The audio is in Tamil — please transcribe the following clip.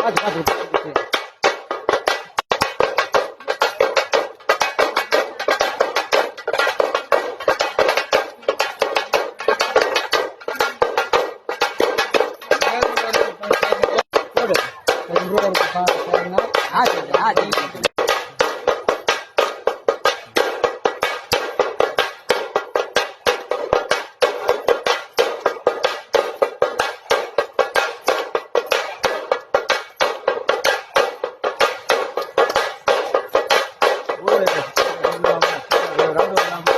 பாருங்க ஆ சரி ஆ bravo, bravo.